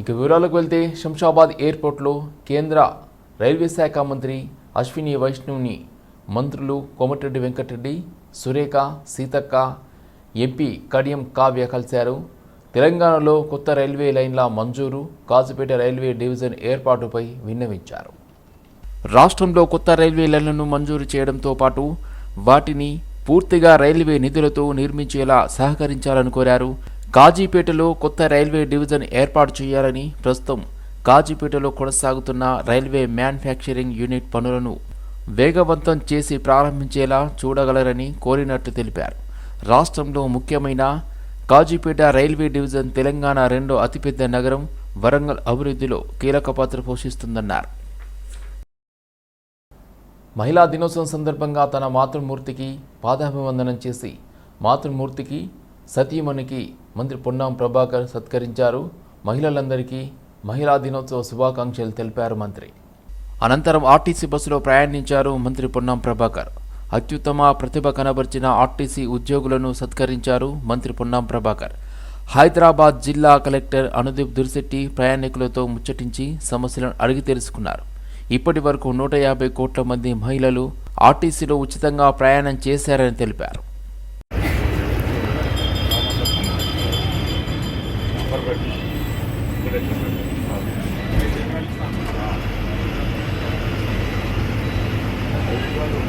ఇక వివరాలకు వెళ్తే శంషాబాద్ ఎయిర్పోర్ట్లో కేంద్ర రైల్వే శాఖ మంత్రి అశ్విని వైష్ణవ్ని మంత్రులు కోమటిరెడ్డి వెంకటరెడ్డి సురేఖ సీతక్క ఎంపీ కడియం కావ్య కలిశారు. తెలంగాణలో కొత్త రైల్వే లైన్ల మంజూరు కాజుపేట రైల్వే డివిజన్ ఏర్పాటుపై విన్నవించారు. రాష్ట్రంలో కొత్త రైల్వే లైన్లను మంజూరు చేయడంతో పాటు వాటిని పూర్తిగా రైల్వే నిధులతో నిర్మించేలా సహకరించాలని కోరారు కాజీపేటలో కొత్త రైల్వే డివిజన్ ఏర్పాటు చేయాలని ప్రస్తుతం కాజీపేటలో కొనసాగుతున్న రైల్వే మ్యానుఫ్యాక్చరింగ్ యూనిట్ పనులను వేగవంతం చేసి ప్రారంభించేలా చూడగలరని కోరినట్టు తెలిపారు. రాష్ట్రంలో ముఖ్యమైన కాజీపేట రైల్వే డివిజన్ తెలంగాణ రెండో అతిపెద్ద నగరం వరంగల్ అభివృద్ధిలో కీలక పాత్ర పోషిస్తుందన్నారు. మహిళా దినోత్సవం సందర్భంగా తన మాతృమూర్తికి పాదాభివందనం చేసి మాతృమూర్తికి సతీమణికి మంత్రి పొన్నాం ప్రభాకర్ సత్కరించారు. మహిళలందరికీ మహిళా దినోత్సవ శుభాకాంక్షలు తెలిపారు మంత్రి. అనంతరం ఆర్టీసీ బస్సులో ప్రయాణించారు మంత్రి పొన్నాం ప్రభాకర్. అత్యుత్తమ ప్రతిభ కనబర్చిన ఆర్టీసీ ఉద్యోగులను సత్కరించారు మంత్రి పొన్నాం ప్రభాకర్. హైదరాబాద్ జిల్లా కలెక్టర్ అనుదీప్ దుర్శెట్టి ప్రయాణికులతో ముచ్చటించి సమస్యలను అడిగి తెలుసుకున్నారు. ఇప్పటి వరకు నూట యాభై కోట్ల మంది మహిళలు ఆర్టీసీలో ఉచితంగా ప్రయాణం చేశారని తెలిపారు.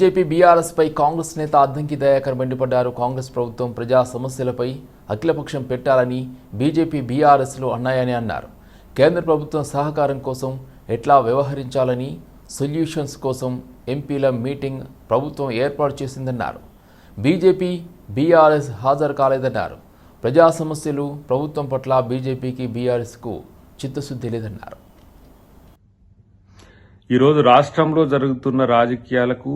బీజేపీ బీఆర్ఎస్పై కాంగ్రెస్ నేత అద్దంకి దయాకర్ మండిపడ్డారు. కాంగ్రెస్ ప్రభుత్వం ప్రజా సమస్యలపై అఖిలపక్షం పెట్టాలని బీజేపీ బీఆర్ఎస్లు అన్నాయని అన్నారు. కేంద్ర ప్రభుత్వం సహకారం కోసం ఎట్లా వ్యవహరించాలని సొల్యూషన్స్ కోసం ఎంపీల మీటింగ్ ప్రభుత్వం ఏర్పాటు చేసిందన్నారు. బీజేపీ బీఆర్ఎస్ హాజరు కాలేదన్నారు. ప్రజా సమస్యలు ప్రభుత్వం పట్ల బీజేపీకి బీఆర్ఎస్కు చిత్తశుద్ధి లేదన్నారు. ఈరోజు రాష్ట్రంలో జరుగుతున్న రాజకీయాలకు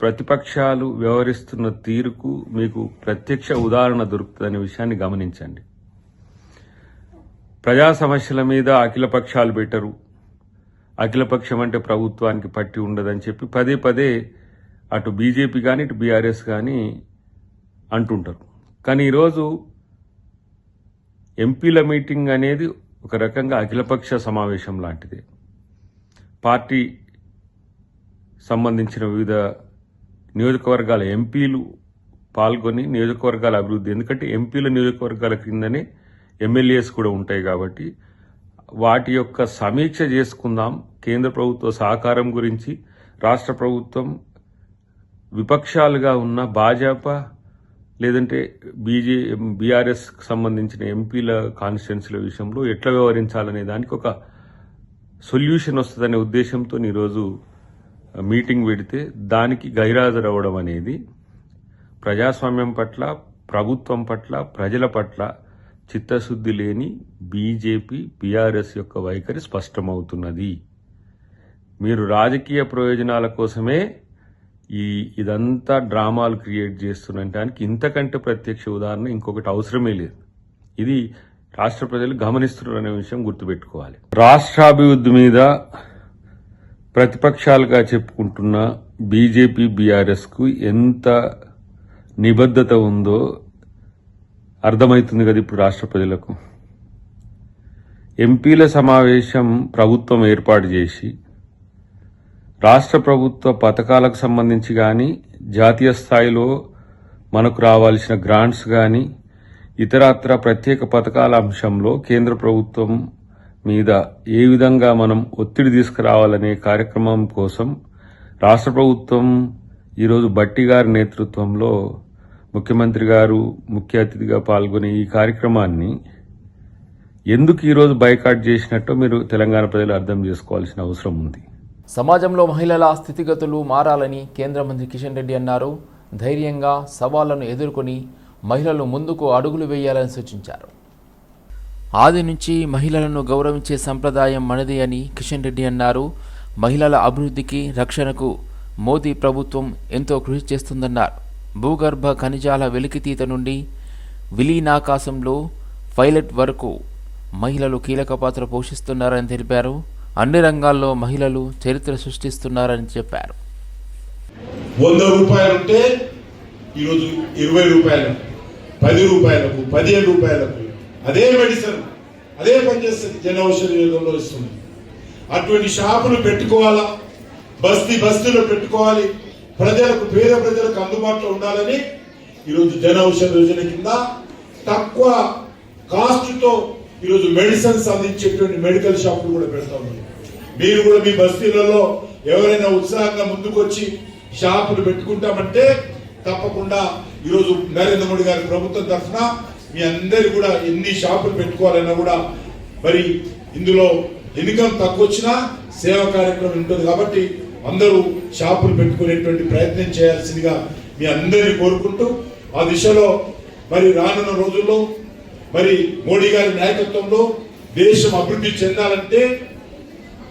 ప్రతిపక్షాలు వ్యవహరిస్తున్న తీరుకు మీకు ప్రత్యక్ష ఉదాహరణ దొరుకుతుందనే విషయాన్ని గమనించండి. ప్రజా సమస్యల మీద అఖిలపక్షాలు పెట్టరు. అఖిలపక్షం అంటే ప్రభుత్వానికి పట్టి ఉండదని చెప్పి పదే పదే అటు బీజేపీ కానీ ఇటు బీఆర్ఎస్ కానీ అంటుంటారు. కానీ ఈరోజు ఎంపీల మీటింగ్ అనేది ఒక రకంగా అఖిలపక్ష సమావేశం లాంటిది. పార్టీ సంబంధించిన వివిధ నియోజకవర్గాల ఎంపీలు పాల్గొని నియోజకవర్గాల అభివృద్ధి ఎందుకంటే ఎంపీల నియోజకవర్గాల క్రిందనే ఎమ్మెల్యేస్ కూడా ఉంటాయి కాబట్టి వాటి యొక్క సమీక్ష చేసుకుందాం. కేంద్ర ప్రభుత్వ సహకారం గురించి రాష్ట్ర ప్రభుత్వం విపక్షాలుగా ఉన్న భాజపా లేదంటే బీజే బీఆర్ఎస్ సంబంధించిన ఎంపీల కాన్స్టిట్యున్సీల విషయంలో ఎట్లా వ్యవహరించాలనే దానికి ఒక సొల్యూషన్ వస్తుందనే ఉద్దేశంతో ఈరోజు మీటింగ్ పెడితే దానికి గైరాజరవడం అనేది ప్రజాస్వామ్యం పట్ల ప్రభుత్వం పట్ల ప్రజల పట్ల చిత్తశుద్ధి లేని బీజేపీ బీఆర్ఎస్ యొక్క వైఖరి స్పష్టమవుతున్నది. మీరు రాజకీయ ప్రయోజనాల కోసమే ఈ ఇదంతా డ్రామాలు క్రియేట్ చేస్తున్నటానికి ఇంతకంటే ప్రత్యక్ష ఉదాహరణ ఇంకొకటి అవసరమే లేదు. ఇది రాష్ట్ర ప్రజలు గమనిస్తున్నారనే విషయం గుర్తుపెట్టుకోవాలి. రాష్ట్రాభివృద్ధి మీద ప్రతిపక్షాలుగా చెప్పుకుంటున్న బీజేపీ బీఆర్ఎస్కు ఎంత నిబద్ధత ఉందో అర్థమవుతుంది కదా ఇప్పుడు రాష్ట్ర ప్రజలకు. ఎంపీల సమావేశం ప్రభుత్వం ఏర్పాటు చేసి రాష్ట్ర ప్రభుత్వ పథకాలకు సంబంధించి కానీ జాతీయ స్థాయిలో మనకు రావాల్సిన గ్రాంట్స్ కానీ ఇతరత్ర ప్రత్యేక పథకాల అంశంలో కేంద్ర ప్రభుత్వం మీద ఏ విధంగా మనం ఒత్తిడి తీసుకురావాలనే కార్యక్రమం కోసం రాష్ట్ర ప్రభుత్వం ఈరోజు బట్టి గారి నేతృత్వంలో ముఖ్యమంత్రి గారు ముఖ్య అతిథిగా పాల్గొనే ఈ కార్యక్రమాన్ని ఎందుకు ఈరోజు బైకాట్ చేసినట్టు మీరు తెలంగాణ ప్రజలు అర్థం చేసుకోవాల్సిన అవసరం ఉంది. సమాజంలో మహిళల స్థితిగతులు మారాలని కేంద్ర మంత్రి కిషన్ రెడ్డి అన్నారు. ధైర్యంగా సవాళ్ళను ఎదుర్కొని మహిళలు ముందుకు అడుగులు వేయాలని సూచించారు. ఆది నుంచి మహిళలను గౌరవించే సంప్రదాయం మనది అని కిషన్ రెడ్డి అన్నారు. మహిళల అభివృద్ధికి రక్షణకు మోదీ ప్రభుత్వం ఎంతో కృషి చేస్తుందన్నారు. భూగర్భ ఖనిజాల వెలికితీత నుండి విలీనాకాశంలో పైలట్ వరకు మహిళలు కీలక పాత్ర పోషిస్తున్నారని తెలిపారు. అన్ని రంగాల్లో మహిళలు చరిత్ర సృష్టిస్తున్నారని చెప్పారు. వంద రూపాయలుంటే ఈరోజు ఇరవై రూపాయలు పది రూపాయలకు పదిహేను రూపాయలకు అదే మెడిసిన్ అదే పనిచేస్తుంది జన ఔషధ యోగంలో ఇస్తుంది. అటువంటి షాపులు పెట్టుకోవాలా? బస్తీ బస్తీలో పెట్టుకోవాలి. ప్రజలకు పేద ప్రజలకు అందుబాటులో ఉండాలని ఈరోజు జన ఔషధ యోజన కింద తక్కువ కాస్ట్తో ఈరోజు మెడిసిన్స్ అందించేటువంటి మెడికల్ షాపులు కూడా పెడతా ఉన్నారు మీరు కూడా మీ బస్తీలలో ఎవరైనా ఉత్సాహంగా ముందుకొచ్చి షాపులు పెట్టుకుంటామంటే తప్పకుండా ఈరోజు నరేంద్ర మోడీ గారి ప్రభుత్వం తరఫున మీ అందరు కూడా ఎన్ని షాపులు పెట్టుకోవాలన్నా కూడా మరి ఇందులో ఇన్కమ్ తక్కువ వచ్చినా సేవ కార్యక్రమం ఉంటుంది కాబట్టి అందరూ షాపులు పెట్టుకునేటువంటి ప్రయత్నం చేయాల్సిందిగా మీ అందరినీ కోరుకుంటూ ఆ దిశలో మరి రానున్న రోజుల్లో మరి మోడీ గారి నాయకత్వంలో దేశం అభివృద్ధి చెందాలంటే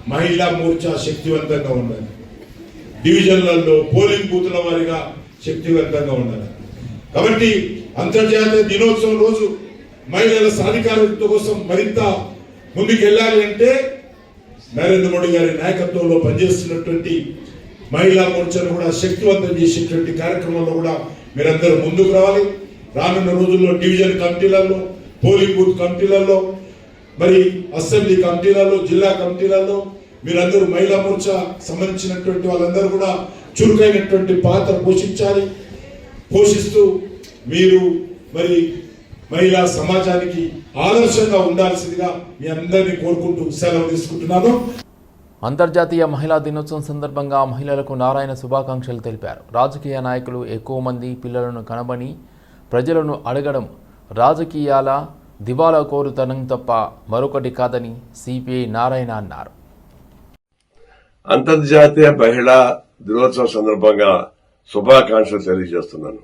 మహిళా మోర్చా శక్తివంతంగా ఉండాలి. డివిజన్లలో పోలింగ్ బూతుల వారిగా శక్తివంతంగా ఉండాలి. కాబట్టి అంతర్జాతీయ దినోత్సవం రోజు మహిళల సాధికారత కోసం మరింత ముందుకెళ్ళాలి అంటే నరేంద్ర మోడీ గారి నాయకత్వంలో పనిచేస్తున్నటువంటి మహిళా మోర్చాను కూడా శక్తివంతం చేసేటువంటి కార్యక్రమంలో కూడా మీరందరూ ముందుకు రావాలి. రానున్న రోజుల్లో డివిజన్ కమిటీలలో పోలింగ్ బూత్ కమిటీలలో మరి అసెంబ్లీ కమిటీలలో జిల్లా కమిటీలలో మీరందరూ మహిళా మోర్చా సంబంధించినటువంటి వాళ్ళందరూ కూడా చురుకైనటువంటి పాత్ర పోషించాలి. పోషిస్తూ మీరు మరి మహిళా సమాజానికి ఆదర్శంగా ఉండాల్సిందిగా మీ అందరినీ కోరుకుంటూ సెలవు తీసుకుంటున్నాను. అంతర్జాతీయ మహిళా దినోత్సవం సందర్భంగా మహిళలకు నారాయణ శుభాకాంక్షలు తెలిపారు. రాజకీయ నాయకులు ఎక్కువ మంది పిల్లలను కనబని ప్రజలను అడగడం రాజకీయాల దివాలా కోరుతనం తప్ప మరొకటి కాదని సిపిఐ నారాయణ అన్నారు. అంతర్జాతీయ మహిళా దినోత్సవం సందర్భంగా శుభాకాంక్షలు తెలియజేస్తున్నాను.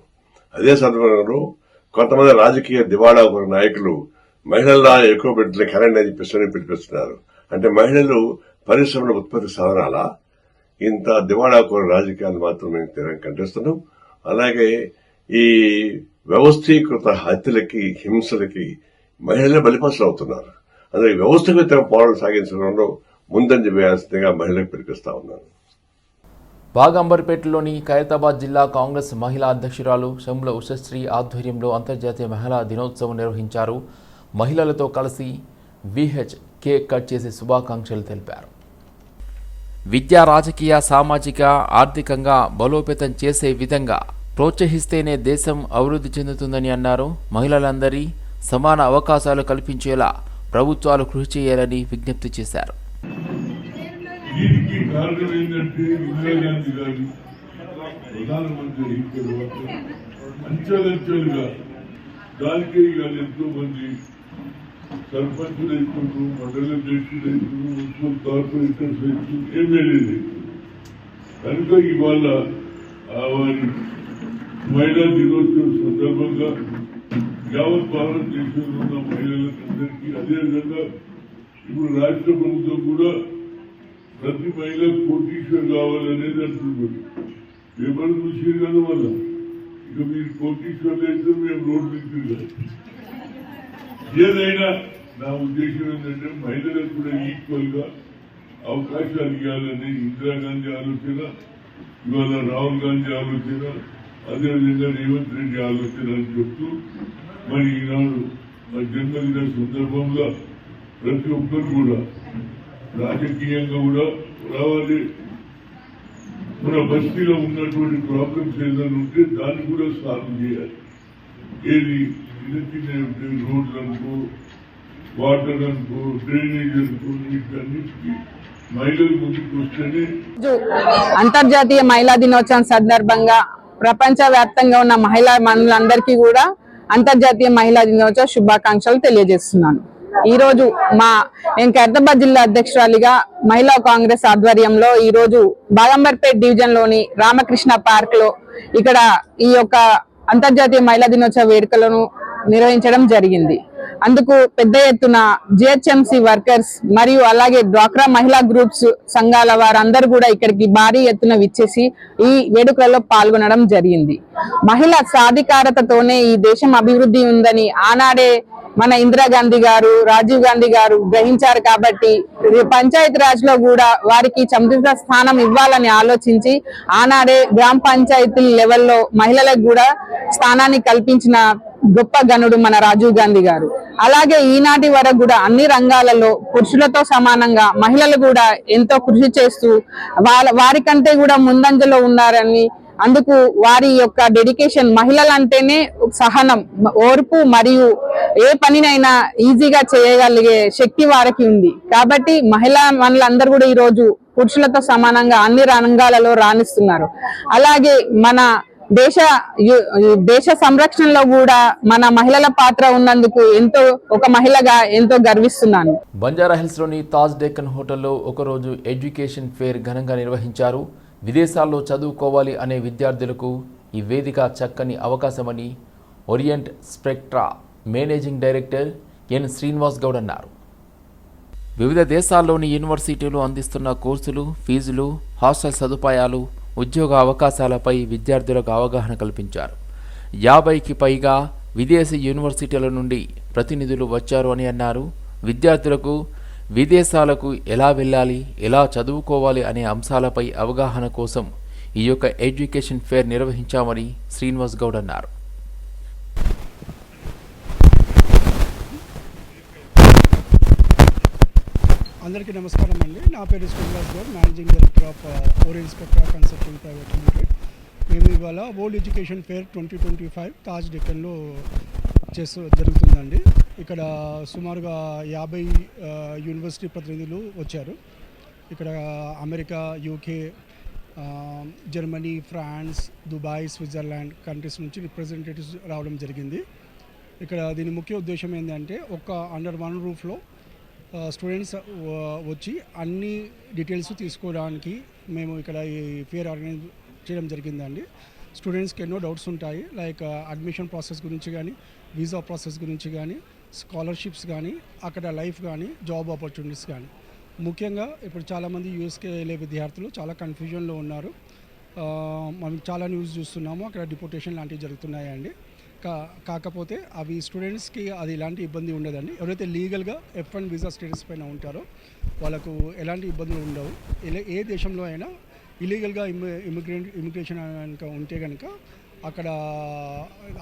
అదే సందర్భంలో కొంతమంది రాజకీయ దివాడా కోరు నాయకులు మహిళల ఎక్కువ బిడ్డలు కరెంట్ అని చెప్పేసి పిలిపిస్తున్నారు. అంటే మహిళలు పరిశ్రమల ఉత్పత్తి సాధనాలా? ఇంత దివాడా కోరిన రాజకీయాలు మాత్రం మేము తీవ్రంగా ఖండిస్తున్నాం. అలాగే ఈ వ్యవస్థీకృత హత్యలకి హింసలకి మహిళలే బలిపసలు అవుతున్నారు. అందుకే వ్యవస్థీకృత పోరాటం సాగించడంలో ముందంజ వేయాల్సిందిగా మహిళలకు పిలిపిస్తా ఉన్నాను. బాగంబర్పేటలోని ఖైరతాబాద్ జిల్లా కాంగ్రెస్ మహిళా అధ్యక్షురాలు శంభుల ఉషశ్రీ ఆధ్వర్యంలో అంతర్జాతీయ మహిళా దినోత్సవం నిర్వహించారు. మహిళలతో కలిసి విహెచ్ కేక్ కట్ చేసి శుభాకాంక్షలు తెలిపారు. విద్యా రాజకీయ సామాజిక ఆర్థికంగా బలోపేతం చేసే విధంగా ప్రోత్సహిస్తేనే దేశం అభివృద్ధి చెందుతుందని అన్నారు. మహిళలందరి సమాన అవకాశాలు కల్పించేలా ప్రభుత్వాలు కృషి చేయాలని విజ్ఞప్తి చేశారు. దీనికి కారణం ఏంటంటే ఇందిరాగాంధీ గారు ప్రధానమంత్రి అయిన తర్వాత అంచెలంచెలుగా దానికే కానీ ఎంతో మంది సర్పంచులు రైతులు మండల అధ్యక్షులు రైతులు మున్సిపల్ కార్పొరేటర్స్ రైతులు ఎమ్మెల్యే కనుక ఇవాళ ఆ వారి మహిళా దినోత్సవం సందర్భంగా యావత్ భారతదేశంలో ఉన్న మహిళలందరికీ అదేవిధంగా ఇప్పుడు రాష్ట్ర ప్రభుత్వం కూడా ప్రతి మహిళ కోటీశ్వర్ కావాలనేది అంటున్నారు పేపర్ చూసి కదా వల్ల ఇక మీరు కోటీశ్వర్లు అయితే మేము రోడ్డు దిగుతుంది ఏదైనా నా ఉద్దేశం ఏంటంటే మహిళలకు కూడా ఈక్వల్గా అవకాశాలు ఇవ్వాలని ఇందిరాగాంధీ ఆలోచన ఇవాళ రాహుల్ గాంధీ ఆలోచన అదేవిధంగా రేవంత్ రెడ్డి ఆలోచన అని చెప్తూ మరి ఈనాడు మా జన్మదిన సందర్భంగా ప్రతి ఒక్కరు కూడా రాజకీయంగా కూడా రావాలి. మన బస్తీలో ఉన్నటువంటి ప్రాబ్లమ్స్ ఏదైనా ఉంటే దాన్ని కూడా సాల్వ్ చేయాలి. ఏది? చిన్న చిన్న రోడ్లు అనుకో వాటర్ అనుకో డ్రైనేజ్ అనుకో వీటన్నిటికీ మహిళలు ముందుకు వస్తేనే అంతర్జాతీయ మహిళా దినోత్సవం సందర్భంగా ప్రపంచ వ్యాప్తంగా ఉన్న మహిళా మనులందరికీ కూడా అంతర్జాతీయ మహిళా దినోత్సవ శుభాకాంక్షలు తెలియజేస్తున్నాను. ఈరోజు మా నేను ఖైరతాబాద్ జిల్లా అధ్యక్షురాలిగా మహిళా కాంగ్రెస్ ఆధ్వర్యంలో ఈ రోజు బాగంబర్పేట్ డివిజన్లోని రామకృష్ణ పార్క్లో ఇక్కడ ఈ యొక్క అంతర్జాతీయ మహిళా దినోత్సవ వేడుకలను నిర్వహించడం జరిగింది. అందుకు పెద్ద ఎత్తున జిహెచ్ఎంసి వర్కర్స్ మరియు అలాగే డ్వాక్రా మహిళా గ్రూప్స్ సంఘాల వారందరూ కూడా ఇక్కడికి భారీ ఎత్తున విచ్చేసి ఈ వేడుకలలో పాల్గొనడం జరిగింది. మహిళ సాధికారతతోనే ఈ దేశం అభివృద్ధి ఉందని ఆనాడే మన ఇందిరాగాంధీ గారు రాజీవ్ గాంధీ గారు గ్రహించారు కాబట్టి పంచాయతీ రాజ్లో కూడా వారికి సముచిత స్థానం ఇవ్వాలని ఆలోచించి ఆనాడే గ్రామ పంచాయతీ లెవెల్లో మహిళలకు కూడా స్థానాన్ని కల్పించిన గొప్ప గనుడు మన రాజీవ్ గాంధీ గారు. అలాగే ఈనాటి వరకు కూడా అన్ని రంగాలలో పురుషులతో సమానంగా మహిళలు కూడా ఎంతో కృషి చేస్తూ వాళ్ళ వారికంటే కూడా ముందంజలో ఉన్నారని అందుకు వారి యొక్క డెడికేషన్ మహిళలంటేనే సహనం ఓర్పు మరియు ఏ పనినైనా ఈజీగా చేయగలిగే శక్తి వారికి ఉంది. కాబట్టి మహిళా మనులందరూ కూడా ఈరోజు పురుషులతో సమానంగా అన్ని రంగాలలో రాణిస్తున్నారు. అలాగే మన దేశ దేశ సంరక్షణలో కూడా మన మహిళల పాత్ర ఉన్నందుకు ఎంతో ఒక మహిళగా ఎంతో గర్విస్తున్నాను. బంజారా హిల్స్లోని తాజ్ డెక్కన్ హోటల్లో ఒకరోజు ఎడ్యుకేషన్ ఫేర్ ఘనంగా నిర్వహించారు. విదేశాల్లో చదువుకోవాలి అనే విద్యార్థులకు ఈ వేదిక చక్కని అవకాశమని Orient Spectra managing director N Srinivas Goud అన్నారు. వివిధ దేశాల్లోని యూనివర్సిటీలు అందిస్తున్న కోర్సులు ఫీజులు హాస్టల్ సదుపాయాలు ఉద్యోగ అవకాశాలపై విద్యార్థులకు అవగాహన కల్పించారు. యాభైకి పైగా విదేశీ యూనివర్సిటీల నుండి ప్రతినిధులు వచ్చారు అని అన్నారు. విద్యార్థులకు విదేశాలకు ఎలా వెళ్ళాలి ఎలా చదువుకోవాలి అనే అంశాలపై అవగాహన కోసం ఈ యొక్క ఎడ్యుకేషన్ ఫేర్ నిర్వహించామని శ్రీనివాస్ గౌడ్ అన్నారు. అందరికీ నమస్కారం అండి. నా పేరు Srinivas Goud managing director of Orient Spectra consulting private limited మేము ఇవాళ world education fair twenty twenty five Taj డెక్కన్లో చేస్తూ జరుగుతుందండి. ఇక్కడ సుమారుగా యాభై యూనివర్సిటీ ప్రతినిధులు వచ్చారు. ఇక్కడ America UK Germany France Dubai Switzerland countries నుంచి రిప్రజెంటేటివ్స్ రావడం జరిగింది. ఇక్కడ దీని ముఖ్య ఉద్దేశం ఏంటంటే ఒక అండర్ వన్ రూఫ్లో స్టూడెంట్స్ వచ్చి అన్ని డీటెయిల్స్ తీసుకోవడానికి మేము ఇక్కడ ఈ ఫేర్ ఆర్గనైజ్ చేయడం జరిగిందండి. స్టూడెంట్స్కి ఎన్నో డౌట్స్ ఉంటాయి లైక్ అడ్మిషన్ ప్రాసెస్ గురించి కానీ వీసా ప్రాసెస్ గురించి కానీ స్కాలర్షిప్స్ కానీ అక్కడ లైఫ్ కానీ జాబ్ ఆపర్చునిటీస్ కానీ. ముఖ్యంగా ఇప్పుడు చాలామంది యూఎస్కే వెళ్ళే విద్యార్థులు చాలా కన్ఫ్యూజన్లో ఉన్నారు. మనం చాలా న్యూస్ చూస్తున్నాము అక్కడ డిపోటేషన్ లాంటివి జరుగుతున్నాయండి. కా కాకపోతే అవి స్టూడెంట్స్కి అది ఎలాంటి ఇబ్బంది ఉండదండి. ఎవరైతే లీగల్గా ఎఫ్ అండ్ వీసా స్టేటస్ పైన ఉంటారో వాళ్ళకు ఎలాంటి ఇబ్బందులు ఉండవు. ఏ దేశంలో అయినా ఇలీగల్గా ఇమి ఇమిగ్రెంట్ ఇమిగ్రేషన్ కనుక ఉంటే కనుక అక్కడ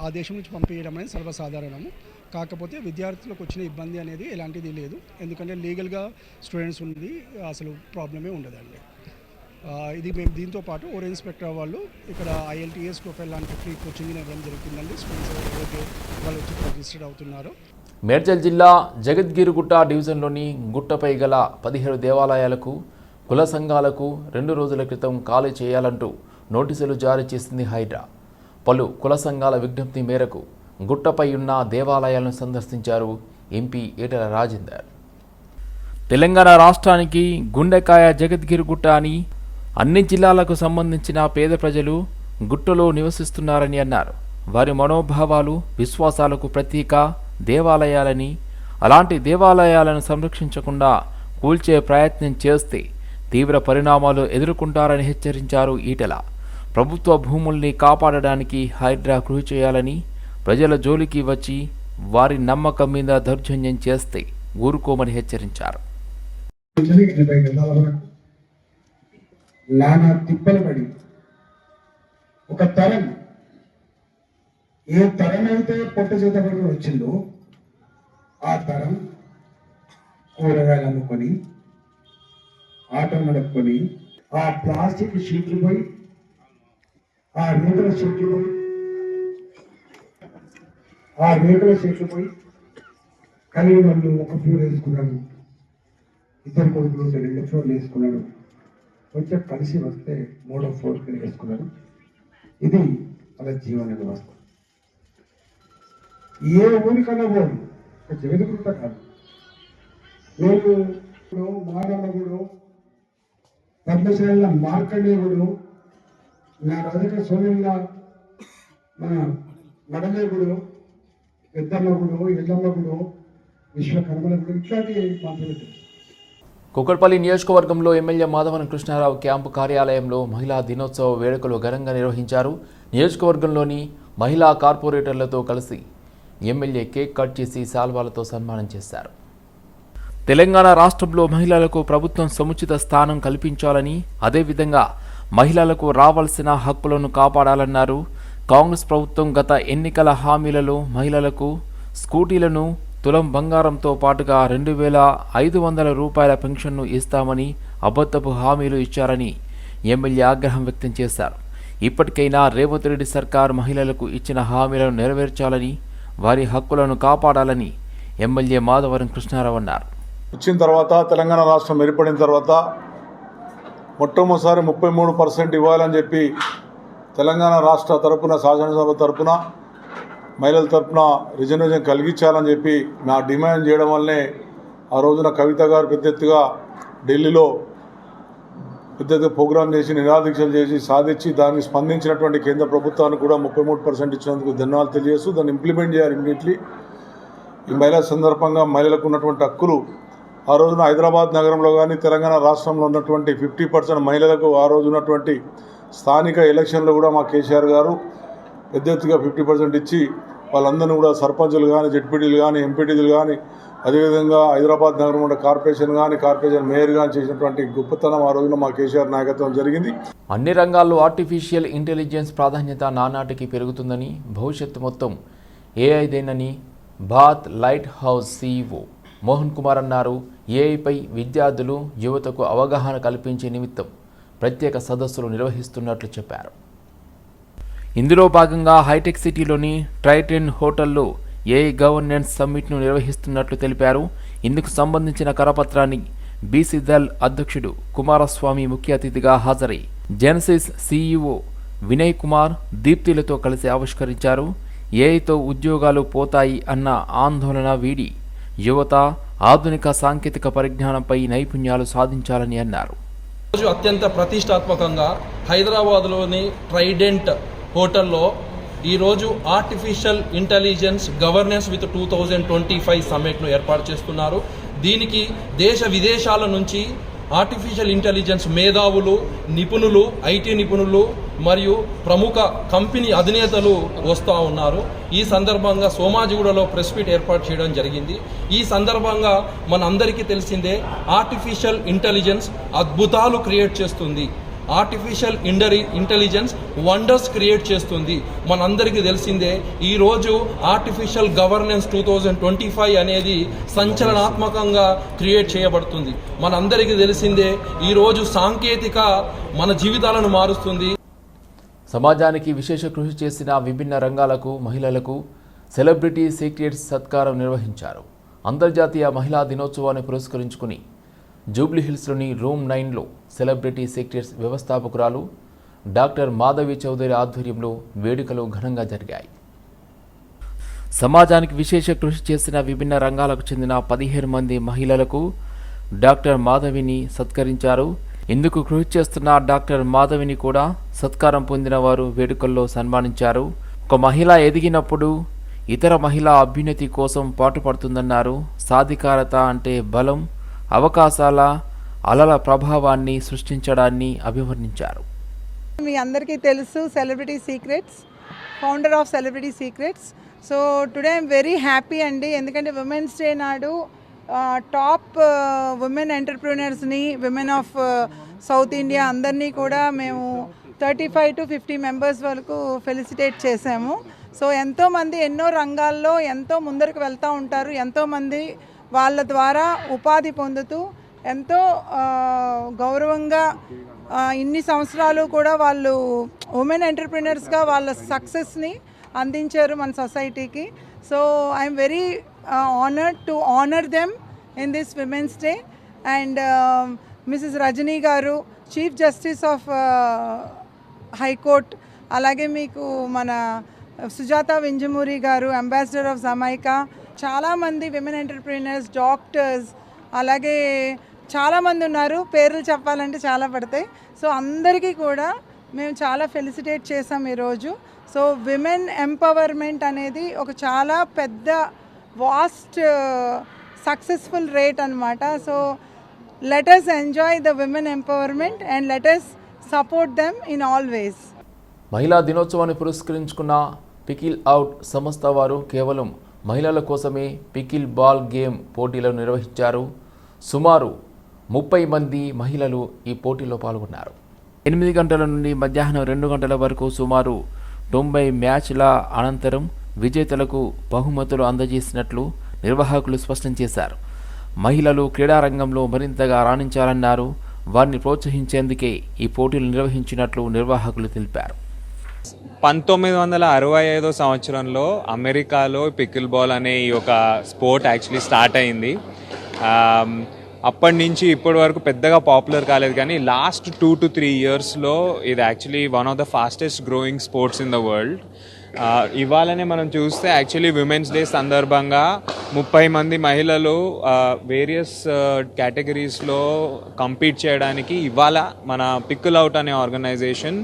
ఆ దేశం నుంచి పంపించడం అనేది సర్వసాధారణము. కాకపోతే విద్యార్థులకు వచ్చిన ఇబ్బంది అనేది ఎలాంటిది లేదు. ఎందుకంటే లీగల్గా స్టూడెంట్స్ ఉంది అసలు ప్రాబ్లమే ఉండదండి. ఇది మేము దీంతో పాటు ఓరెంజ్ ఇన్స్పెక్టర్ వాళ్ళు ఇక్కడ ఐఎల్టీఎస్ ప్రొఫైల్ లాంటి ఫ్రీ కోచింగ్ ఇవ్వడం జరుగుతుందండి స్టూడెంట్స్ ఎవరైతే వాళ్ళు వచ్చి రిజిస్టర్డ్ అవుతున్నారు. మేడ్చల్ జిల్లా జగద్గిరిగుట్ట డివిజన్లోని గుట్టపై గల పదిహేడు దేవాలయాలకు కుల సంఘాలకు రెండు రోజుల క్రితం ఖాళీ చేయాలంటూ నోటీసులు జారీ చేసింది హైడ్రా. పలు కుల సంఘాల విజ్ఞప్తి మేరకు గుట్టపై ఉన్న దేవాలయాలను సందర్శించారు ఎంపీ ఈటల రాజేందర్. తెలంగాణ రాష్ట్రానికి గుండెకాయ జగద్గిరిగుట్ట అని అన్ని జిల్లాలకు సంబంధించిన పేద ప్రజలు గుట్టలో నివసిస్తున్నారని అన్నారు. వారి మనోభావాలు విశ్వాసాలకు ప్రతీక దేవాలయాలని అలాంటి దేవాలయాలను సంరక్షించకుండా కూల్చే ప్రయత్నం చేస్తే తీవ్ర పరిణామాలు ఎదుర్కొంటారని హెచ్చరించారు ఈటెల. ప్రభుత్వ భూముల్ని కాపాడడానికి హైడ్రా కృషి చేయాలని ప్రజల జోలికి వచ్చి వారి నమ్మకం మీద దౌర్జన్యం చేస్తే ఊరుకోమని హెచ్చరించారు. నానా తిప్పలు పడి ఒక తరం ఏ తరం అయితే పొట్ట చేత వచ్చిందో ఆ తరం కూరగాయలు అమ్ముకొని ఆటో నడుపుకొని ఆ ప్లాస్టిక్ షీట్లు పోయి ఆ రేకుల షీట్లు పోయి ఆ రేకుల చెట్లు పోయి కలిగి వాళ్ళు ఒక ఫ్యూర్ వేసుకున్నాడు. ఇద్దరు కొడుకులు రెండు ఫ్లోర్లు వేసుకున్నాడు. కొంచెం కలిసి వస్తే మూడో ఫ్లోర్ వేసుకున్నాడు. ఇది వాళ్ళ జీవన వ్యవస్థ. ఏ ఊరికన్నా పోదు ఒక జగదుగుట్ట కాదు. నేను మానవుడు పద్మశాల మార్కండేయుడు నా రజక సోనిల్లా మన మడలేగుడు పెద్దమ్మగుడు ఎల్లమ్మగుడు ఇట్లాంటి నియోజకవర్గంలో ఎమ్మెల్యే మాధవన్ కృష్ణారావు క్యాంపు కార్యాలయంలో మహిళా దినోత్సవ వేడుకలు ఘనంగా నిర్వహించారు. నియోజకవర్గంలోని మహిళా కార్పొరేటర్లతో కలిసి ఎమ్మెల్యే కేక్ కట్ చేసి శాల్వాలతో సన్మానం చేశారు. తెలంగాణ రాష్ట్రంలో మహిళలకు ప్రభుత్వం సముచిత స్థానం కల్పించాలని అదేవిధంగా మహిళలకు రావాల్సిన హక్కులను కాపాడాలన్నారు కాంగ్రెస్ ప్రభుత్వం గత ఎన్నికల హామీలలో మహిళలకు స్కూటీలను తులం బంగారంతో పాటుగా రెండు వేల ఐదు వందల రూపాయల పెన్షన్ను ఇస్తామని అబద్ధపు హామీలు ఇచ్చారని ఎమ్మెల్యే ఆగ్రహం వ్యక్తం చేశారు. ఇప్పటికైనా రేవంత్ రెడ్డి సర్కార్ మహిళలకు ఇచ్చిన హామీలను నెరవేర్చాలని వారి హక్కులను కాపాడాలని ఎమ్మెల్యే మాధవరం కృష్ణారావు అన్నారు. వచ్చిన తర్వాత తెలంగాణ రాష్ట్రం ఏర్పడిన తర్వాత మొట్టమొదటిసారి ముప్పై మూడు పర్సెంట్ ఇవ్వాలని చెప్పి తెలంగాణ రాష్ట్ర తరపున శాసనసభ తరపున మహిళల తరపున రిజర్వేషన్ కలిగించాలని చెప్పి నా డిమాండ్ చేయడం వల్లనే ఆ రోజున కవిత గారు పెద్ద ఎత్తుగా ఢిల్లీలో పెద్ద ఎత్తుగా ప్రోగ్రాం చేసి నిరాదీక్షలు చేసి సాధించి దాన్ని స్పందించినటువంటి కేంద్ర ప్రభుత్వానికి కూడా ముప్పై మూడు పర్సెంట్ ఇచ్చినందుకు ధన్యవాదాలు తెలియజేస్తూ దాన్ని ఇంప్లిమెంట్ చేయాలి ఇమీడియట్లీ ఈ మహిళా సందర్భంగా మహిళలకు ఉన్నటువంటి హక్కులు ఆ రోజున హైదరాబాద్ నగరంలో కానీ తెలంగాణ రాష్ట్రంలో ఉన్నటువంటి ఫిఫ్టీ పర్సెంట్ మహిళలకు ఆ రోజు ఉన్నటువంటి స్థానిక ఎలక్షన్లో కూడా మా కేసీఆర్ గారు పెద్ద ఎత్తుగా ఫిఫ్టీ పర్సెంట్ ఇచ్చి వాళ్ళందరినీ కూడా సర్పంచులు కానీ జడ్పీటీలు కానీ ఎంపీటీలు కానీ అదేవిధంగా హైదరాబాద్ నగరం ఉన్న కార్పొరేషన్ కానీ కార్పొరేషన్ మేయర్ కానీ చేసినటువంటి గొప్పతనం ఆ రోజున మా కేసీఆర్ నాయకత్వం జరిగింది. అన్ని రంగాల్లో ఆర్టిఫిషియల్ ఇంటెలిజెన్స్ ప్రాధాన్యత నానాటికి పెరుగుతుందని భవిష్యత్తు మొత్తం ఏఐదేనని baht light house CEO Mohan Kumar అన్నారు. ఏఐపై విద్యార్థులు యువతకు అవగాహన కల్పించే నిమిత్తం. ప్రత్యేక సదస్సులు నిర్వహిస్తున్నట్లు చెప్పారు. ఇందులో భాగంగా హైటెక్ సిటీలోని ట్రైటెన్ హోటల్లో ఏఐ గవర్నెన్స్ సమ్మిట్ను నిర్వహిస్తున్నట్లు తెలిపారు. ఇందుకు సంబంధించిన కరపత్రాన్ని బీసీ దల్ అధ్యక్షుడు కుమారస్వామి ముఖ్య అతిథిగా హాజరై జెనసిస్ సీఈఓ వినయ్ కుమార్ దీప్తిలతో కలిసి ఆవిష్కరించారు. ఏఐతో ఉద్యోగాలు పోతాయి అన్న ఆందోళన వీడి యువత ఆధునిక సాంకేతిక పరిజ్ఞానంపై నైపుణ్యాలు సాధించాలని అన్నారు. రోజు అత్యంత ప్రతిష్టాత్మకంగా హైదరాబాద్లోని ట్రైడెంట్ హోటల్లో ఈరోజు artificial intelligence governance with two thousand twenty five సమ్మిట్ను ఏర్పాటు చేస్తున్నారు. దీనికి దేశ విదేశాల నుంచి ఆర్టిఫిషియల్ ఇంటెలిజెన్స్ మేధావులు నిపుణులు ఐటీ నిపుణులు మరియు ప్రముఖ కంపెనీ అధినేతలు వస్తూ ఉన్నారు. ఈ సందర్భంగా సోమాజిగూడలో ప్రెస్ మీట్ ఏర్పాటు చేయడం జరిగింది. ఈ సందర్భంగా మన అందరికీ తెలిసిందే ఆర్టిఫిషియల్ ఇంటెలిజెన్స్ అద్భుతాలు క్రియేట్ చేస్తుంది. ఆర్టిఫిషియల్ ఇండరి ఇంటెలిజెన్స్ వండర్స్ క్రియేట్ చేస్తుంది. మనందరికీ తెలిసిందే ఈరోజు artificial governance two thousand twenty five అనేది సంచలనాత్మకంగా క్రియేట్ చేయబడుతుంది. మనందరికీ తెలిసిందే ఈరోజు సాంకేతిక మన జీవితాలను మారుస్తుంది. సమాజానికి విశేష కృషి చేసిన విభిన్న రంగాలకు మహిళలకు సెలబ్రిటీ సీక్రెట్స్ సత్కారం నిర్వహించారు. అంతర్జాతీయ మహిళా దినోత్సవాన్ని పురస్కరించుకుని జూబ్లీహిల్స్లోని రూమ్ నైన్లో సెలబ్రిటీ సీక్రెట్స్ వ్యవస్థాపకురాలు డాక్టర్ మాధవి చౌదరి ఆధ్వర్యంలో వేడుకలు ఘనంగా జరిగాయి. సమాజానికి విశేష కృషి చేసిన విభిన్న రంగాలకు చెందిన పదిహేను మంది మహిళలకు డాక్టర్ మాధవిని సత్కరించారు. ఇందుకు కృషి చేస్తున్న డాక్టర్ మాధవిని కూడా సత్కారం పొందిన వారు వేడుకల్లో సన్మానించారు. ఒక మహిళ ఎదిగినప్పుడు ఇతర మహిళా అభ్యున్నతి కోసం పాటుపడుతుందన్నారు. సాధికారత అంటే బలం అవకాశాల అలల ప్రభావాన్ని సృష్టించడాన్ని అభివర్ణించారు. మీ అందరికీ తెలుసు celebrity secrets founder of celebrity secrets. So today I'm very happy అండి. ఎందుకంటే ఉమెన్స్ డే నాడు టాప్ ఉమెన్ ఎంటర్ప్రీనర్స్ని విమెన్ ఆఫ్ సౌత్ ఇండియా అందరినీ కూడా మేము thirty five to fifty members వరకు ఫెలిసిటేట్ చేసాము సో ఎంతోమంది ఎన్నో రంగాల్లో ఎంతో ముందరకు వెళ్తూ ఉంటారు. ఎంతోమంది వాళ్ళ ద్వారా ఉపాధి పొందుతూ ఎంతో గౌరవంగా ఇన్ని సంవత్సరాలు కూడా వాళ్ళు ఉమెన్ ఎంటర్ప్రినర్స్గా వాళ్ళ సక్సెస్ని అందించారు మన సొసైటీకి so I'm very honoured to honour them in this women's day and Mrs Rajani గారు చీఫ్ జస్టిస్ ఆఫ్ హైకోర్ట్ అలాగే మీకు మన uh, సుజాత వింజమూరి గారు అంబాసిడర్ ఆఫ్ జమైకా చాలామంది విమెన్ ఎంటర్ప్రీనర్స్ డాక్టర్స్ అలాగే చాలామంది ఉన్నారు. పేర్లు చెప్పాలంటే చాలా పడతాయి. సో అందరికీ కూడా మేము చాలా ఫెలిసిటేట్ చేసాం ఈరోజు. సో విమెన్ ఎంపవర్మెంట్ అనేది ఒక చాలా పెద్ద వాస్ట్ సక్సెస్ఫుల్ రేట్ అనమాట so let us enjoy the women empowerment and let us support them in all ways మహిళా దినోత్సవాన్ని పురస్కరించుకున్న పికిల్ అవుట్ సంస్థ వారు కేవలం మహిళల కోసమే పికిల్ బాల్ గేమ్ పోటీలను నిర్వహించారు. సుమారు ముప్పై మంది మహిళలు ఈ పోటీలో పాల్గొన్నారు. ఎనిమిది గంటల నుండి మధ్యాహ్నం రెండు గంటల వరకు సుమారు తొంభై మ్యాచ్ల అనంతరం విజేతలకు బహుమతులు అందజేసినట్లు నిర్వాహకులు స్పష్టం చేశారు. మహిళలు క్రీడారంగంలో మరింతగా రాణించాలన్నారు. వారిని ప్రోత్సహించేందుకే ఈ పోటీలు నిర్వహించినట్లు నిర్వాహకులు తెలిపారు. పంతొమ్మిది వందల అరవై ఐదో సంవత్సరంలో అమెరికాలో పికిల్ బాల్ అనే ఈ ఒక స్పోర్ట్ యాక్చువల్లీ స్టార్ట్ అయింది. అప్పటి నుంచి ఇప్పటి వరకు పెద్దగా పాపులర్ కాలేదు కానీ లాస్ట్ టూ టు త్రీ ఇయర్స్లో ఇది actually one of the fastest growing sports in the world. ఇవాళనే మనం చూస్తే యాక్చువల్లీ విమెన్స్ డే సందర్భంగా ముప్పై మంది మహిళలు వేరియస్ కేటగిరీస్లో కంపీట్ చేయడానికి ఇవాళ మన పిక్కుల్ అవుట్ అనే ఆర్గనైజేషన్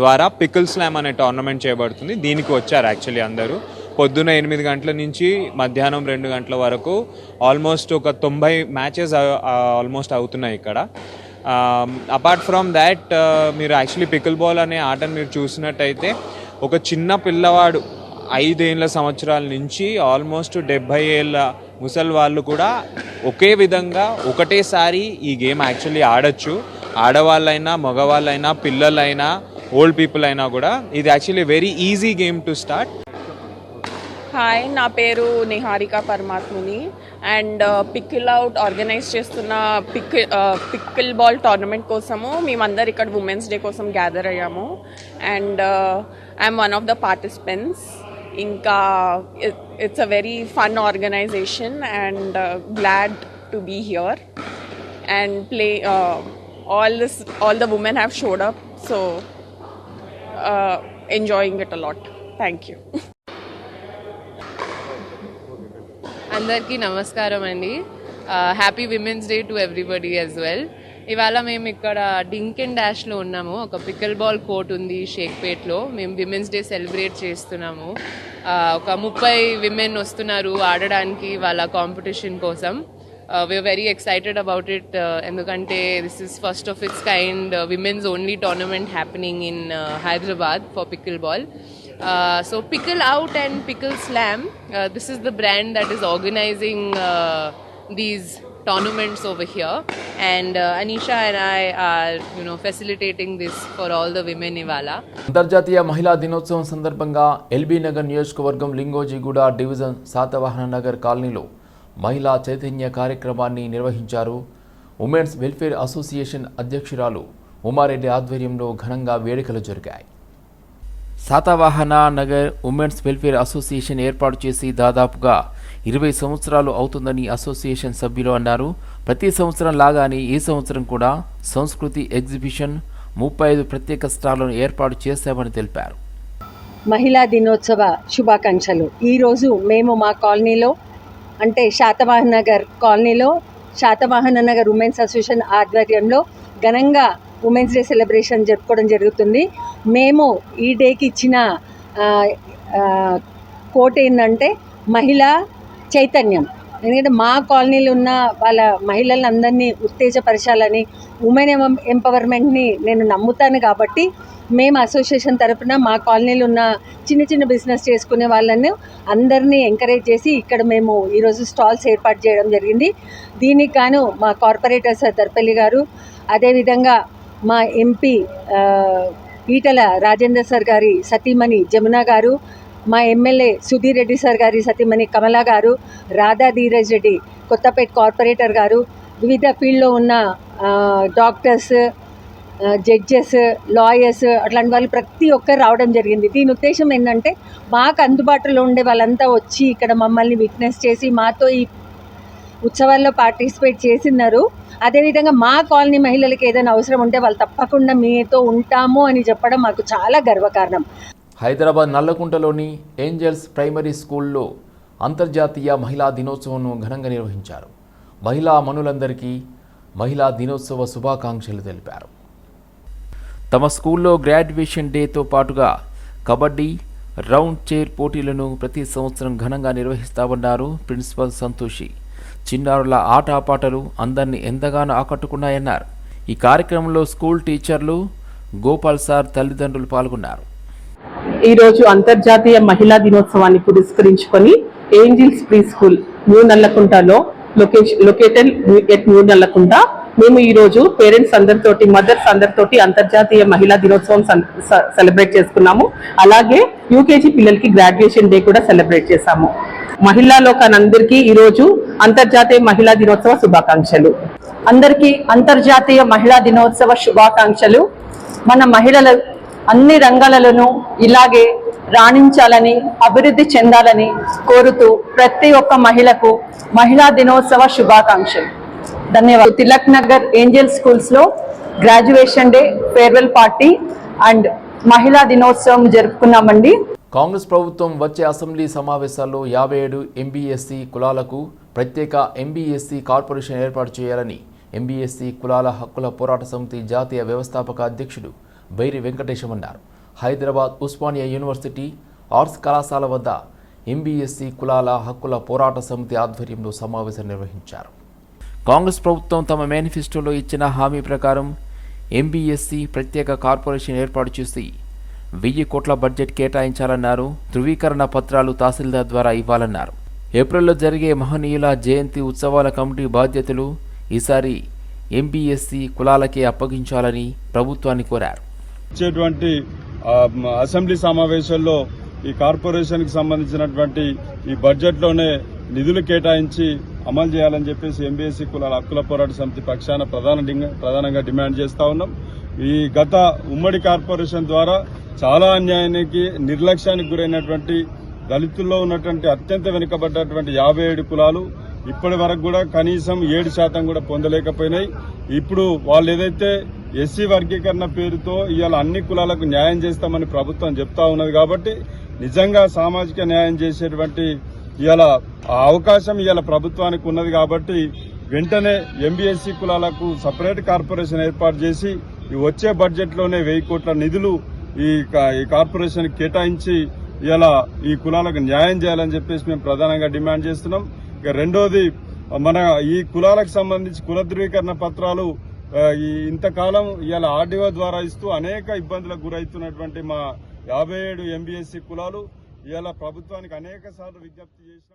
ద్వారా పికిల్ స్లామ్ అనే టోర్నమెంట్ చేయబడుతుంది దీనికి వచ్చారు యాక్చువల్లీ అందరూ. పొద్దున ఎనిమిది గంటల నుంచి మధ్యాహ్నం రెండు గంటల వరకు ఆల్మోస్ట్ ఒక తొంభై మ్యాచెస్ ఆల్మోస్ట్ అవుతున్నాయి ఇక్కడ. అపార్ట్ ఫ్రమ్ దాట్ మీరు యాక్చువల్లీ పికిల్ బాల్ అనే ఆటను మీరు చూసినట్టయితే ఒక చిన్న పిల్లవాడు ఐదేళ్ళ సంవత్సరాల నుంచి ఆల్మోస్ట్ డెబ్భై ఏళ్ళ ముసలి వాళ్ళు కూడా ఒకే విధంగా ఒకటేసారి ఈ గేమ్ యాక్చువల్లీ ఆడచ్చు. ఆడవాళ్ళైనా మగవాళ్ళైనా పిల్లలైనా ఓల్డ్ పీపుల్ అయినా కూడా ఇది actually very easy game to start. Hi నా పేరు Niharika Paramatmuni. And Pickle Out organise చేస్తున్న పిక్ పికిల్ బాల్ టోర్నమెంట్ కోసము మేమందరు ఇక్కడ ఉమెన్స్ డే కోసం గ్యాదర్ అయ్యాము. And uh, I'm one of the participants ఇంకా it's a very fun organisation and glad to be here and play all this all the women have showed up so enjoying it a lot thank you అందరికీ నమస్కారం అండి happy women's day to everybody as well ఇవాళ మేము ఇక్కడ DINK and డాష్లో ఉన్నాము. ఒక pickle ball court ఉంది షేక్పేట్లో. మేము విమెన్స్ డే సెలబ్రేట్ చేస్తున్నాము. ఒక ముప్పై విమెన్ వస్తున్నారు ఆడడానికి వాళ్ళ కాంపిటీషన్ కోసం. We are very excited about it ఎందుకంటే this is first of its kind women's only tournament happening in Hyderabad for pickleball so pickle out and pickle slam this is the brand that is organising these tournaments over here, and uh, Anisha and I are, you know, facilitating this for all the women Ivala. అంతర్జాతీయ మహిళా దినోత్సవం సందర్భంగా LB Nagar నియోజకవర్గం Lingojiguda division Satavahana Nagar కాలనీలో మహిళా చైతన్య కార్యక్రమాన్ని నిర్వహించారు. Women's welfare association అధ్యక్షురాలు ఉమారెడ్డి ఆధ్వర్యంలో ఘనంగా వేడుకలు జరిగాయి. Satavahana Nagar women's welfare association ఏర్పాటు చేసి దాదాపుగా ఇరవై సంవత్సరాలు అవుతుందని అసోసియేషన్ సభ్యులు అన్నారు. ప్రతి సంవత్సరం లాగానే ఈ సంవత్సరం కూడా సంస్కృతి ఎగ్జిబిషన్ ముప్పై ఐదు ప్రత్యేక స్టాళ్ళను ఏర్పాటు చేశామని తెలిపారు. మహిళా దినోత్సవ శుభాకాంక్షలు. ఈరోజు మేము మా కాలనీలో అంటే శాతవాహన నగర్ కాలనీలో శాతవాహన నగర్ ఉమెన్స్ అసోసియేషన్ ఆధ్వర్యంలో ఘనంగా ఉమెన్స్ డే సెలబ్రేషన్ జరుపుకోవడం జరుగుతుంది. మేము ఈ డేకి ఇచ్చిన కోట్ ఏంటంటే మహిళా చైతన్యం. ఎందుకంటే మా కాలనీలో ఉన్న వాళ్ళ మహిళలందరినీ ఉత్తేజపరచాలని ఉమెన్ ఎంపవర్మెంట్ని నేను నమ్ముతాను కాబట్టి మేము అసోసియేషన్ తరపున మా కాలనీలో ఉన్న చిన్న చిన్న బిజినెస్ చేసుకునే వాళ్ళని అందరినీ ఎంకరేజ్ చేసి ఇక్కడ మేము ఈరోజు స్టాల్స్ ఏర్పాటు చేయడం జరిగింది. దీనికి గాను మా కార్పొరేటర్ సార్ దర్పల్లి గారు అదేవిధంగా మా ఎంపీ ఈటల రాజేందర్ సార్ గారి సతీమణి జమున గారు మా ఎమ్మెల్యే సుధీర్ రెడ్డి సార్ గారి సతీమణి కమలా గారు రాధా ధీరజ్ రెడ్డి కొత్తపేట కార్పొరేటర్ గారు వివిధ ఫీల్డ్లో ఉన్న డాక్టర్స్ జడ్జెస్ లాయర్స్ అట్లాంటి వాళ్ళు ప్రతి ఒక్కరు రావడం జరిగింది. దీని ఉద్దేశం ఏంటంటే మాకు అందుబాటులో ఉండే వాళ్ళంతా వచ్చి ఇక్కడ మమ్మల్ని విట్నెస్ చేసి మాతో ఈ ఉత్సవాల్లో పార్టిసిపేట్ చేసినారు. అదేవిధంగా మా కాలనీ మహిళలకు ఏదైనా అవసరం ఉంటే వాళ్ళు తప్పకుండా మీతో ఉంటాము అని చెప్పడం మాకు చాలా గర్వకారణం. హైదరాబాద్ నల్లకుంటలోని ఏంజల్స్ ప్రైమరీ స్కూల్లో అంతర్జాతీయ మహిళా దినోత్సవంను ఘనంగా నిర్వహించారు. మహిళా మనులందరికీ మహిళా దినోత్సవ శుభాకాంక్షలు తెలిపారు. తమ స్కూల్లో గ్రాడ్యుయేషన్ డేతో పాటుగా కబడ్డీ రౌండ్ చైర్ పోటీలను ప్రతి సంవత్సరం ఘనంగా నిర్వహిస్తామన్నారు ప్రిన్సిపల్ సంతోషి. చిన్నారుల ఆటపాటలు అందరినీ ఎంతగానో ఆకట్టుకున్నాయన్నారు. ఈ కార్యక్రమంలో స్కూల్ టీచర్లు గోపాల్ సార్ తల్లిదండ్రులు పాల్గొన్నారు. ఈరోజు అంతర్జాతీయ మహిళా దినోత్సవాన్ని పురస్కరించుకొని ఏంజిల్స్ ప్రీ స్కూల్ న్యూ నల్లకుంటలో లొకేటెడ్ ఎట్ న్యూ నల్లకుంట. మేము ఈ రోజు పేరెంట్స్ అందరితోటి మదర్స్ అందరితోటి అంతర్జాతీయ మహిళా దినోత్సవం సన్- స- సెలబ్రేట్ చేసుకున్నాము. అలాగే యూకేజీ పిల్లలకి గ్రాడ్యుయేషన్ డే కూడా సెలబ్రేట్ చేశాము. మహిళా లోకానందరికీ ఈరోజు అంతర్జాతీయ మహిళా దినోత్సవ శుభాకాంక్షలు. అందరికీ అంతర్జాతీయ మహిళా దినోత్సవ శుభాకాంక్షలు. మన మహిళల అన్ని రంగాలలోనూ ఇలాగే రాణించాలని అభివృద్ధి చెందాలని కోరుతూ ప్రతి ఒక్క మహిళకు మహిళా దినోత్సవ శుభాకాంక్షలు. ధన్యవాదాలు. తిలక్ నగర్ ఏంజల్ స్కూల్స్లో graduation day farewell party and మహిళా దినోత్సవం జరుపుకున్నామండి. కాంగ్రెస్ ప్రభుత్వం వచ్చే అసెంబ్లీ సమావేశాల్లో యాభై ఏడు ఎంబీఎస్సీ కులాలకు ప్రత్యేక ఎంబీఎస్సీ కార్పొరేషన్ ఏర్పాటు చేయాలని ఎంబీఎస్సీ కులాల హక్కుల పోరాట సమితి జాతీయ వ్యవస్థాపక అధ్యక్షుడు బైరి వెంకటేశం అన్నారు. హైదరాబాద్ ఉస్మానియా యూనివర్సిటీ ఆర్ట్స్ కళాశాల వద్ద ఎంబీఎస్సీ కులాల హక్కుల పోరాట సమితి ఆధ్వర్యంలో సమావేశం నిర్వహించారు. కాంగ్రెస్ ప్రభుత్వం తమ మేనిఫెస్టోలో ఇచ్చిన హామీ ప్రకారం ఎంబీఎస్సీ ప్రత్యేక కార్పొరేషన్ ఏర్పాటు చేసి వెయ్యి కోట్ల బడ్జెట్ కేటాయించాలన్నారు. ధృవీకరణ పత్రాలు తహసీల్దార్ ద్వారా ఇవ్వాలన్నారు. ఏప్రిల్లో జరిగే మహనీయుల జయంతి ఉత్సవాల కమిటీ బాధ్యతలు ఈసారి ఎంబీఎస్సీ కులాలకే అప్పగించాలని ప్రభుత్వాన్ని కోరారు. వచ్చేటువంటి అసెంబ్లీ సమావేశాల్లో ఈ కార్పొరేషన్కి సంబంధించినటువంటి ఈ బడ్జెట్లోనే నిధులు కేటాయించి అమలు చేయాలని చెప్పేసి ఎంబీఎస్సీ కులాల హక్కుల పోరాట సమితి పక్షాన ప్రధాన ప్రధానంగా డిమాండ్ చేస్తా ఉన్నాం. ఈ గత ఉమ్మడి కార్పొరేషన్ ద్వారా చాలా అన్యాయానికి నిర్లక్ష్యానికి గురైనటువంటి దళితుల్లో ఉన్నటువంటి అత్యంత వెనుకబడ్డటువంటి యాభై ఏడు కులాలు ఇప్పటి వరకు కూడా కనీసం ఏడు శాతం కూడా పొందలేకపోయినాయి. ఇప్పుడు వాళ్ళు ఏదైతే ఎస్సీ వర్గీకరణ పేరుతో ఇవాళ అన్ని కులాలకు న్యాయం చేస్తామని ప్రభుత్వం చెప్తా ఉన్నది కాబట్టి నిజంగా సామాజిక న్యాయం చేసేటువంటి ఇవాళ ఆ అవకాశం ఇవాళ ప్రభుత్వానికి ఉన్నది కాబట్టి వెంటనే ఎంబీఎస్సీ కులాలకు సపరేట్ కార్పొరేషన్ ఏర్పాటు చేసి ఈ వచ్చే బడ్జెట్లోనే వెయ్యి కోట్ల నిధులు ఈ కా- ఈ కార్పొరేషన్ కేటాయించి ఇలా ఈ కులాలకు న్యాయం చేయాలని చెప్పేసి మేము ప్రధానంగా డిమాండ్ చేస్తున్నాం. రెండోది మన ఈ కులాలకు సంబంధించి కుల ధృవీకరణ పత్రాలు ఈ ఇంతకాలం ఇవాళ ఆర్డీఓ ద్వారా ఇస్తూ అనేక ఇబ్బందులకు గురవుతున్నటువంటి మా యాభై ఏడు ఎంబీఎస్సీ కులాలు ఇవాళ ప్రభుత్వానికి అనేక సార్లు విజ్ఞప్తి చేసిన